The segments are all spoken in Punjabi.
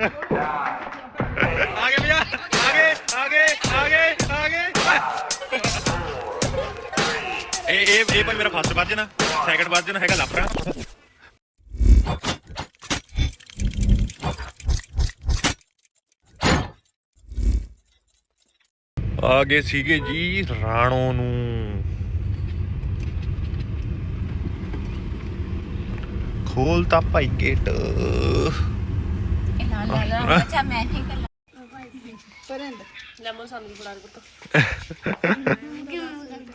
ਆਗੇ ਭਈਆ ਆਗੇ ਆਗੇ ਆਗੇ ਆਗੇ ਇਹ ਇਹ ਇਹ ਭਾਈ ਮੇਰਾ ਫਸਟ ਵਰਜਨ ਸੈਕੰਡ ਵਰਜਨ ਹੈਗਾ ਲਾਪਰਾ ਆ ਗਏ ਸੀਗੇ ਜੀ ਰਾਣੋ ਨੂੰ ਖੋਲਤਾ ਭਾਈ ਗੇਟ ਲਾ ਮੈਂ ਨਹੀਂ ਕਰ ਲੈਮਨ ਸਾਨੂੰ ਫੜਾ ਦੇ ਪੁੱਤ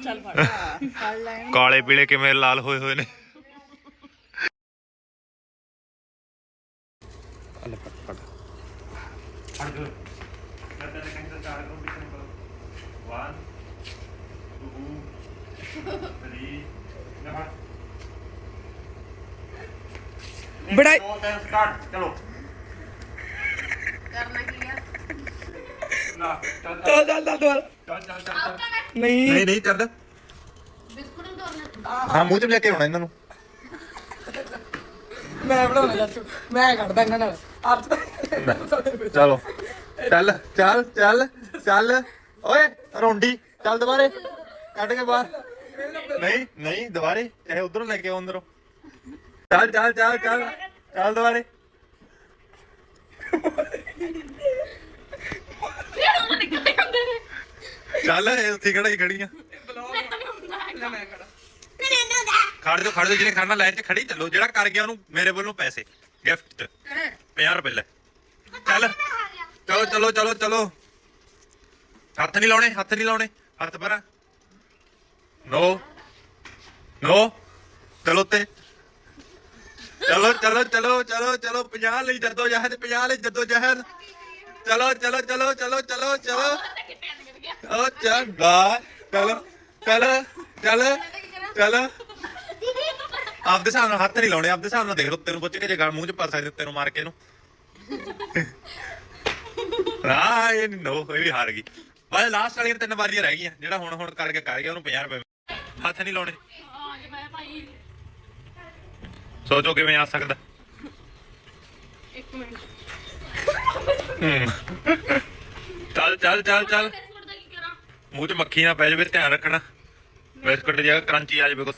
ਚੱਲ ਫੜ ਕਾਲੇ ਪੀਲੇ ਕਿਵੇਂ ਲਾਲ ਹੋਏ ਹੋਏ ਨੇ? ਅਲੇ ਪੜ ਪੜ ਪੜ ਜੋ ਮੈਂ ਤੇਰੇ ਕੰਨ ਚਾਰ ਨੂੰ ਵੀ ਕਰੋ 1 2 3 ਨਾ ਬੜਾ- ਸਟਾਰਟ ਚਲੋ ਕਰਨਾ ਕੀ ਆ ਨਾ ਚੱਲ ਚੱਲ। ਚੱਲ ਚੱਲ ਦੁਬਾਰਾ। ਚੱਲ ਚੱਲ ਚੱਲ ਨਹੀਂ। ਨਹੀਂ ਨਹੀਂ ਚੱਲ। ਬਿਸਕੁਟ ਨੂੰ ਤੋੜਨਾ ਹਾਂ ਮੂੰਹ ਚ ਲੈ ਕੇ ਆਉਣਾ ਇਹਨਾਂ ਨੂੰ। ਮੈਂ ਬਣਾਉਣਾ ਚਾਚੂ ਮੈਂ ਕੱਢਦਾ ਇਹਨਾਂ ਨਾਲ। ਆਪ ਚਲੋ। ਚੱਲ ਚੱਲ ਚੱਲ ਚੱਲ। ਓਏ ਰੋਂਡੀ ਚੱਲ ਦੁਬਾਰੇ। ਕੱਢ ਕੇ ਬਾਹਰ। ਨਹੀਂ ਨਹੀਂ ਦੁਬਾਰੇ। ਚਾਹੇ ਉਧਰੋਂ ਲੈ ਕੇ ਆਓ ਅੰਦਰੋਂ। ਚੱਲ ਚੱਲ ਚੱਲ ਚੱਲ। ਚੱਲ ਦੁਬਾਰੇ। ਚੱਲ ਇਹ ਉੱਥੇ ਖੜਾ ਹੀ ਖੜੀਆਂ ਮੈਂ ਕੱਢ ਖੜ ਜਾ ਖੜ ਜਾ ਜਿਹਨੇ ਖੜਨਾ ਲਾਈਨ 'ਚ ਖੜੀ ਚੱਲੋ ਜਿਹੜਾ ਕਰ ਗਿਆ ਉਹਨੂੰ ਮੇਰੇ ਵੱਲੋਂ ਪੈਸੇ ਗਿਫਟ 50 ਰੁਪਏ ਲੈ ਚੱਲ ਚਲੋ ਚਲੋ ਚਲੋ ਚਲੋ ਹੱਥ ਨਹੀਂ ਲਾਉਣੇ ਹੱਥ ਨਹੀਂ ਲਾਉਣੇ ਹੱਥ ਪਰਾਂ ਨੋ ਨੋ ਚਲੋ ਤੇ ਚਲੋ ਚਲੋ ਚਲੋ ਚਲੋ ਚਲੋ 50 ਲਈ ਜੱਦੋ ਜਹਿਦ 50 ਲਈ ਜੱਦੋ ਜਹਿਦ ਚਲੋ ਚਲੋ ਚਲੋ ਚਲੋ ਚਲੋ ਚਲੋ ਉਹ ਚੱਲ ਗਾ ਚਲੋ ਚੱਲ ਚੱਲ ਚੱਲ। ਆਪਦੇ ਹਿਸਾਬ ਨਾਲ ਹੱਥ ਨਹੀਂ ਲਾਉਣੇ ਆਪਦੇ ਹਿਸਾਬ ਨਾਲ ਦੇਖ ਲਓ ਤੈਨੂੰ ਪੁੱਛ ਕੇ ਜੇ ਗਲ ਮੂੰਹ 'ਚ ਪਾ ਸਕਦੇ ਤੈਨੂੰ ਮਾਰ ਕੇ ਇਹਨੂੰ। ਆ ਇਹ ਨੀ- ਨੋ ਇਹ ਵੀ ਹਾਰ ਗਈ। ਬਸ ਲਾਸਟ ਵਾਲੀਆਂ ਤਿੰਨ ਵਾਰੀਆਂ ਰਹਿ ਗਈਆਂ ਜਿਹੜਾ ਹੁਣ ਹੁਣ ਕਰਕੇ ਕਰ ਗਿਆ ਉਹਨੂੰ 50 ਰੁਪਏ ਹੱਥ ਨਹੀਂ ਲਾਉਣੇ। ਸੋਚੋ ਕਿਵੇਂ ਆ ਸਕਦਾ। ਇੱਕ ਮਿੰਟ। ਚੱਲ ਚੱਲ ਚੱਲ ਚੱਲ। ਮੂੰਹ 'ਚ ਮੱਖੀ ਨਾ ਪੈ ਜਾਵੇ, ਧਿਆਨ ਰੱਖਣਾ। ਬਿਸਕੁਟ ਦੀ ਕਰੰਚੀ ਆ ਜਾਵੇ ਕੁਛ।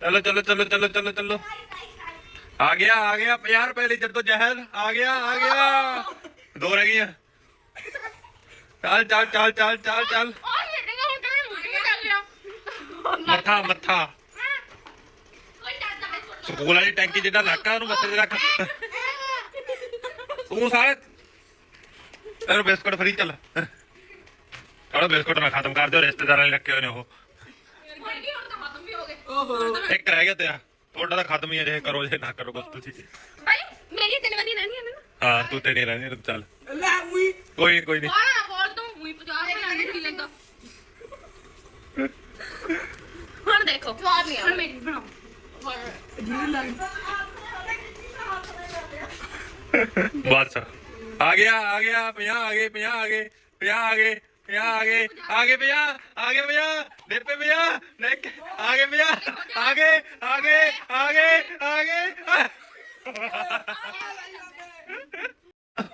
ਚਲੋ ਚਲੋ ਚਲੋ ਚਲੋ ਚਲੋ ਚਲੋ। ਆ ਗਿਆ ਆ ਗਿਆ 50 ਰੁਪਏ ਲਈ ਜੱਦੋ ਜਹਿਦ ਆ ਗਿਆ ਆ ਗਿਆ। ਦੋ ਰਹਿ ਗਈਆਂ। ਚੱਲ ਚੱਲ ਚੱਲ ਚੱਲ ਚੱਲ ਚੱਲ। ਮੱਥਾ ਮੱਥਾ। ਸਕੂਲ ਵਾਲੀ ਟੈਂਕੀ ਜਿਹੜਾ ਲੱਕਾ ਉਹਨੂੰ ਮੱਥੇ ਤੇ ਰੱਖ। ਤੂੰ ਸਾਰੇ ਤੇਰੇ ਬਿਸਕੁਟ ਫਰੀ, ਚੱਲ। ਚਲੋ ਬਿਸਕੁਟ ਨਾ ਖਤਮ ਕਰ ਦਿਓ ਰਿਸ਼ਤੇਦਾਰਾਂ ਰੱਖੇ ਹੋਏ ਨੇ ਉਹ। ਹੋ ਇੱਕ ਰਹਿ ਗਿਆ ਤੇਰਾ। ਤੁਹਾਡਾ ਤਾਂ ਖਤਮ ਹੀ ਹੈ ਜੇ ਕਰੋ ਜੇ ਨਾ ਕਰੋ ਕੁਛ ਤੁਸੀਂ। ਭਾਈ ਮੇਰੀ ਤਿੰਨ ਵਾਰੀ ਰਹਿਣੀ ਹੈ ਨਾ। ਹਾਂ ਤੂੰ ਤੇ ਨਹੀਂ ਰਹਿਣੀ ਤੂੰ ਚੱਲ। ਲੈ ਉਈ ਕੋਈ ਕੋਈ ਨਹੀਂ ਬਾਣਾ ਬੋਲ ਤੂੰ। ਉਹੀ 50 ਰੁਪਏ ਨਾਲ ਪੀ ਲੈਂਦਾ। ਹੁਣ ਦੇਖੋ। ਸਵਾਦ ਨਹੀਂ ਹੁਣ ਮੇਰੀ ਬਣਾਓ। ਬਸ। ਆ ਗਿਆ ਆ ਗਿਆ 50 ਆ ਗਏ 50 ਆ ਗਏ 50 ਆ ਗਏ। 50 ਆ ਗਏ ਆ ਗਏ 50 ਆ ਗਏ 50 ਡੇਪੇ 50 ਨਿਕ ਆ ਗਏ 50 ਆ ਗਏ ਆ ਗਏ ਆ ਗਏ ਆ ਗਏ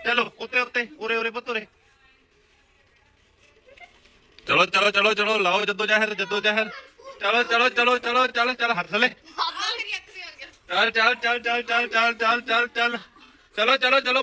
ਚਲੋ ਉੱਤੇ ਉੱਤੇ ਉਰੇ ਉਰੇ ਪੁੱਤ ਉਰੇ ਚਲੋ ਚਲੋ ਚਲੋ ਚਲੋ ਲਾਓ ਜੱਦੋ ਜਹਿਰ ਜੱਦੋ ਜਹਿਰ ਚਲੋ ਚਲੋ ਚਲੋ ਚਲੋ ਚੱਲ ਚੱਲ ਹੱਥ ਲੈ ਚੱਲ ਚੱਲ ਚੱਲ ਚੱਲ ਚੱਲ ਚੱਲ ਚੱਲ ਚੱਲ ਚੱਲ ਚਲੋ ਚਲੋ ਚਲੋ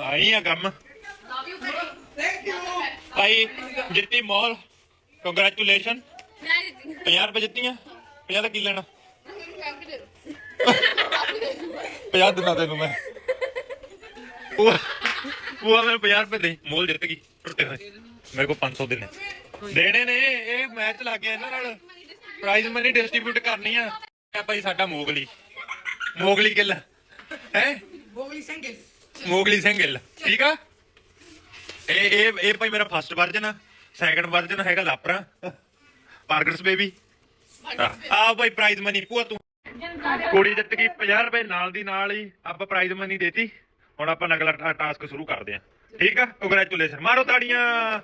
ਆਈ ਆ ਕੰਮ। ਥੈਂਕ ਯੂ ਭਾਈ ਜਿੱਤੀ ਮੋਲ ਕੰਗ੍ਰੈਚੁਲੇਸ਼ਨ ਮੈਂ ਦਿੱਤੀ 50 ਰੁਪਏ ਜਿੱਤੀਆਂ। 50 ਦਾ ਕੀ ਲੈਣਾ? ਕਰਕੇ ਦੇ ਦੋ 50 ਦਿਨਾਂ ਤੈਨੂੰ ਮੈਂ। ਉਹ ਉਹ ਮੈਨੂੰ 50 ਰੁਪਏ ਦੇ ਮੋਲ ਜਿੱਤ ਗਈ। ਟੁੱਟੇ ਹੋਏ। ਮੇਰੇ ਕੋਲ 500 ਦੇਣੇ ਦੇਣੇ ਨੇ। ਇਹ ਮੈਚ ਲੱਗ ਗਿਆ ਇਹਨਾਂ ਨਾਲ ਪ੍ਰਾਈਜ਼ ਮਨੀ ਡਿਸਟ੍ਰੀਬਿਊਟ ਕਰਨੀ ਆ। ਇਹ ਭਾਈ ਸਾਡਾ ਮੋਗਲੀ। ਮੋਗਲੀ ਕਿੱਲ। ਹੈ? ਬੋਗਲੀ ਸਿੰਗਲ ਮੋਗਲੀ ਸਿੰਘ ਗਿੱਲ ਠੀਕ ਆ? ਇਹ ਇਹ ਇਹ ਭਾਈ ਮੇਰਾ ਫਸਟ ਵਰਜਨ ਆ ਸੈਕੰਡ ਵਰਜਨ ਹੈਗਾ ਲਾਪਰਾ। ਪਾਰਕਰਸ ਬੇਬੀ ਆ ਭਾਈ ਪ੍ਰਾਈਜ਼ ਮਨੀ ਪੂਆ ਤੂੰ। ਕੁੜੀ ਜਿੱਤ ਗਈ 50 ਰੁਪਏ ਨਾਲ ਦੀ ਨਾਲ ਹੀ ਆਪਾਂ ਪ੍ਰਾਈਜ਼ ਮਨੀ ਦੇਤੀ। ਹੁਣ ਆਪਾਂ ਅਗਲਾ ਟਾਸਕ ਸ਼ੁਰੂ ਕਰਦੇ ਹਾਂ ਠੀਕ ਆ? ਕੰਗ੍ਰੈਚੁਲੇਸ਼ਨ ਮਾਰੋ ਤਾੜੀਆਂ।